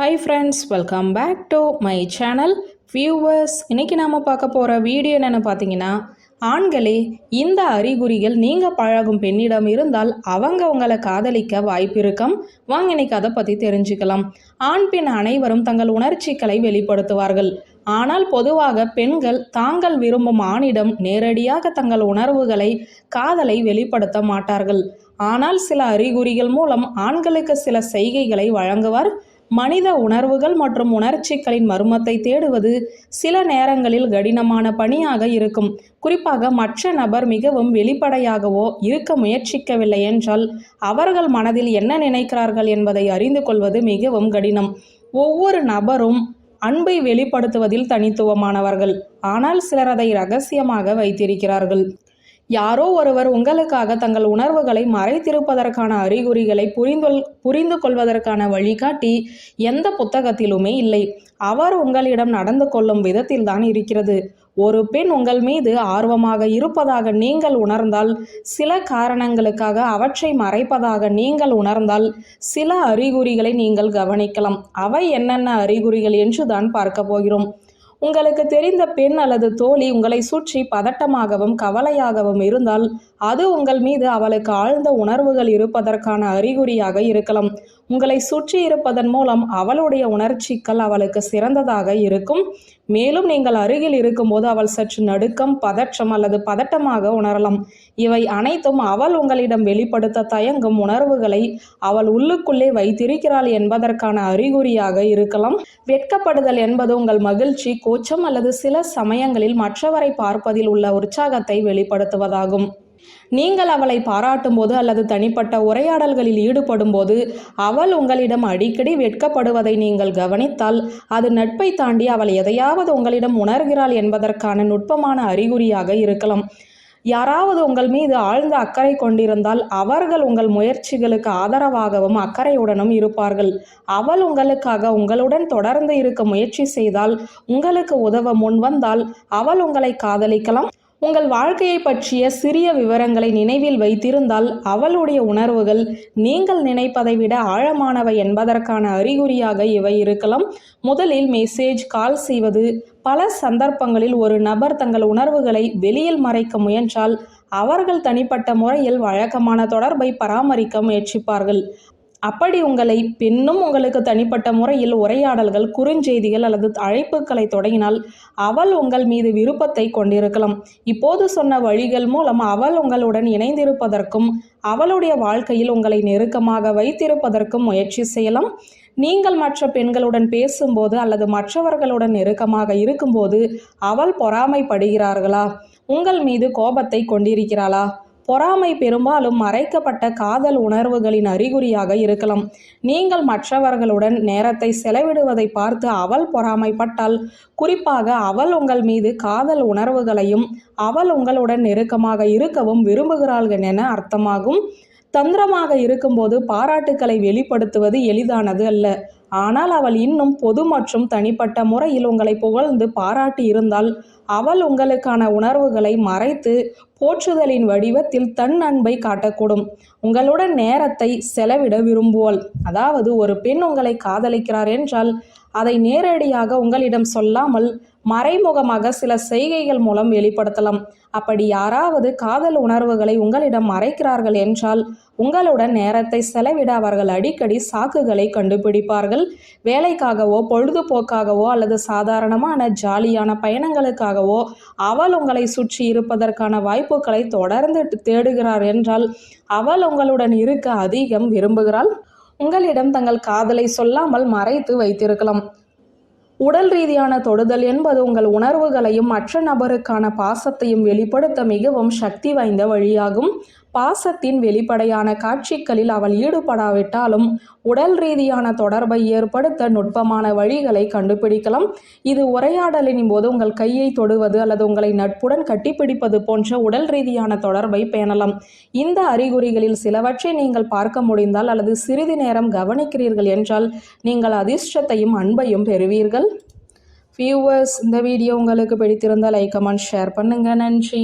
Hi friends welcome back to my channel viewers இன்றைக்கி நாம் பார்க்க போகிற வீடியோ என்னென்னு பார்த்தீங்கன்னா ஆண்களே இந்த அறிகுறிகள் நீங்கள் பழகும் பெண்ணிடம் இருந்தால் அவங்க உங்களை காதலிக்க வாய்ப்பு இருக்கும். வாங்க இன்னைக்கு அதை பற்றி தெரிஞ்சுக்கலாம். ஆண் பெண் அனைவரும் தங்கள் உணர்ச்சிகளை வெளிப்படுத்துவார்கள். ஆனால் பொதுவாக பெண்கள் தாங்கள் விரும்பும் ஆணிடம் நேரடியாக தங்கள் உணர்வுகளை காதலை வெளிப்படுத்த மாட்டார்கள். ஆனால் சில அறிகுறிகள் மூலம் ஆண்களுக்கு சில செய்கைகளை வழங்குவார். மனித உணர்வுகள் மற்றும் உணர்ச்சிகளின் மர்மத்தை தேடுவது சில நேரங்களில் கடினமான பணியாக இருக்கும். குறிப்பாக மற்ற நபர் மிகவும் வெளிப்படையாகவோ இருக்க முயற்சிக்கவில்லை என்றால் அவர்கள் மனதில் என்ன நினைக்கிறார்கள் என்பதை அறிந்து கொள்வது மிகவும் கடினம். ஒவ்வொரு நபரும் அன்பை வெளிப்படுத்துவதில் தனித்துவமானவர்கள். ஆனால் சிலர் அதை ரகசியமாக வைத்திருக்கிறார்கள். யாரோ ஒருவர் உங்களுக்காக தங்கள் உணர்வுகளை மறைத்திருப்பதற்கான அறிகுறிகளை புரிந்து புரிந்து கொள்வதற்கான வழிகாட்டி எந்த புத்தகத்திலுமே இல்லை. அவர் உங்களிடம் நடந்து கொள்ளும் விதத்தில் தான் இருக்கிறது. ஒரு பெண் உங்கள் மீது ஆர்வமாக இருப்பதாக நீங்கள் உணர்ந்தால் சில காரணங்களுக்காக அவற்றை மறைப்பதாக நீங்கள் உணர்ந்தால் சில அறிகுறிகளை நீங்கள் கவனிக்கலாம். அவை என்னென்ன அறிகுறிகள் என்று தான் பார்க்க போகிறோம். உங்களுக்கு தெரிந்த பெண் அல்லது தோழி உங்களை சுற்றி பதட்டமாகவும் கவலையாகவும் இருந்தால் அது உங்கள் மீது அவளுக்கு ஆழ்ந்த உணர்வுகள் இருப்பதற்கான அறிகுறியாக இருக்கலாம். உங்களை சுற்றி இருப்பதன் மூலம் அவளுடைய உணர்ச்சிகள் அவளுக்கு சிறந்ததாக இருக்கும். மேலும் நீங்கள் அருகில் இருக்கும்போது அவள் சற்று நடுக்கம் பதற்றம் அல்லது பதட்டமாக உணரலாம். இவை அனைத்தும் அவள் உங்களிடம் வெளிப்படுத்த தயங்கும் உணர்வுகளை அவள் உள்ளுக்குள்ளே வைத்திருக்கிறாள் என்பதற்கான அறிகுறியாக இருக்கலாம். வெட்கப்படுதல் என்பது உங்கள் மகிழ்ச்சி கூச்சம் அல்லது சில சமயங்களில் மற்றவரை பார்ப்பதில் உள்ள உற்சாகத்தை வெளிப்படுத்துவதாகும். நீங்கள் அவளை பாராட்டும் போது அல்லது தனிப்பட்ட உரையாடல்களில் ஈடுபடும் போது அவள் உங்களிடம் அடிக்கடி வெட்கப்படுவதை நீங்கள் கவனித்தால் அது நட்பை தாண்டி அவள் எதையாவது உங்களிடம் உணர்கிறாள் என்பதற்கான நுட்பமான அறிகுறியாக இருக்கலாம். யாராவது உங்கள் மீது ஆழ்ந்த அக்கறை கொண்டிருந்தால் அவர்கள் உங்கள் முயற்சிகளுக்கு ஆதரவாகவும் அக்கறையுடனும் இருப்பார்கள். அவள் உங்களுக்காக உங்களுடன் தொடர்ந்து இருக்க முயற்சி செய்தால் உங்களுக்கு உதவ முன்வந்தால் அவள் உங்களை காதலிக்கலாம். உங்கள் வாழ்க்கையை பற்றிய சிறிய விவரங்களை நினைவில் வைத்திருந்தால் அவளுடைய உணர்வுகள் நீங்கள் நினைப்பதை விட ஆழமானவை என்பதற்கான அறிகுறியாக இவை இருக்கலாம். முதலில் மெசேஜ் கால் செய்வது. பல சந்தர்ப்பங்களில் ஒரு நபர் தங்கள் உணர்வுகளை வெளியில் மறைக்க முயன்றால் அவர்கள் தனிப்பட்ட முறையில் வழக்கமான தொடர்பை பராமரிக்க முயற்சிப்பார்கள். அப்படி உங்களை பின்னும் உங்களுக்கு தனிப்பட்ட முறையில் உரையாடல்கள் குறுஞ்செய்திகள் அல்லது அழைப்புகளை தொடங்கினால் அவள் உங்கள் மீது விருப்பத்தை கொண்டிருக்கலாம். இப்போது சொன்ன வழிகள் மூலம் அவள் உங்களுடன் இணைந்திருப்பதற்கும் அவளுடைய வாழ்க்கையில் உங்களை நெருக்கமாக வைத்திருப்பதற்கும் முயற்சி செய்யலாம். நீங்கள் மற்ற பெண்களுடன் பேசும்போது அல்லது மற்றவர்களுடன் நெருக்கமாக இருக்கும்போது அவள் பொறாமைப்படுகிறார்களா? உங்கள் மீது கோபத்தை கொண்டிருக்கிறாளா? பொறாமை பெரும்பாலும் மறைக்கப்பட்ட காதல் உணர்வுகளின் அறிகுறியாக இருக்கலாம். நீங்கள் மற்றவர்களுடன் நேரத்தை செலவிடுவதை பார்த்து அவள் பொறாமைப்பட்டால் குறிப்பாக அவள் உங்கள் மீது காதல் உணர்வுகளையும் அவள் உங்களுடன் நெருக்கமாக இருக்கவும் விரும்புகிறாள் என அர்த்தமாகும். தந்திரமாக இருக்கும்போது பாராட்டுக்களை வெளிப்படுத்துவது எளிதானது அல்ல. ஆனால் அவள் இன்னும் பொது மற்றும் தனிப்பட்ட முறையில் உங்களை புகழ்ந்து பாராட்டி இருந்தால் அவள் உங்களுக்கான உணர்வுகளை மறைத்து போற்றுதலின் வடிவத்தில் தன் அன்பை காட்டக்கூடும். உங்களுடன் நேரத்தை செலவிட விரும்புவாள். அதாவது ஒரு பெண் உங்களை காதலிக்கிறார் என்றால் அதை நேரடியாக உங்களிடம் சொல்லாமல் மறைமுகமாக சில செய்கைகள் மூலம் வெளிப்படுத்தலாம். அப்படி யாராவது காதல் உணர்வுகளை உங்களிடம் மறைக்கிறார்கள் என்றால் உங்களுடன் நேரத்தை செலவிட அவர்கள் அடிக்கடி சாக்குகளை கண்டுபிடிப்பார்கள். வேலைக்காகவோ பொழுதுபோக்காகவோ அல்லது சாதாரணமான ஜாலியான பயணங்களுக்காகவோ அவள் உங்களை சுற்றி இருப்பதற்கான வாய்ப்புகளை தொடர்ந்து தேடுகிறார் என்றால் அவள் உங்களுடன் இருக்க அதிகம் விரும்புகிறாள். உங்களிடம் தங்கள் காதலை சொல்லாமல் மறைத்து வைத்திருக்கலாம். உடல் ரீதியான தொடுதல் என்பது உங்கள் உணர்வுகளையும் மற்ற நபருக்கான பாசத்தையும் வெளிப்படுத்த மிகவும் சக்தி வாய்ந்த வழியாகும். பாசத்தின் வெளிப்படையான காட்சிகளில் அவள் ஈடுபடாவிட்டாலும் உடல் ரீதியான தொடர்பை ஏற்படுத்த நுட்பமான வழிகளை கண்டுபிடிக்கலாம். இது உரையாடலின் போது உங்கள் கையை தொடுவது அல்லது உங்களை நட்புடன் கட்டிப்பிடிப்பது போன்ற உடல் ரீதியான தொடர்பை பேணலாம். இந்த அறிகுறிகளில் சிலவற்றை நீங்கள் பார்க்க முடிந்தால் அல்லது சிறிது நேரம் கவனிக்கிறீர்கள் என்றால் நீங்கள் அதிர்ஷ்டத்தையும் அன்பையும் பெறுவீர்கள். வியூவர்ஸ் இந்த வீடியோ உங்களுக்கு பிடித்திருந்தால் லைக் கமெண்ட் ஷேர் பண்ணுங்கள் நன்றி.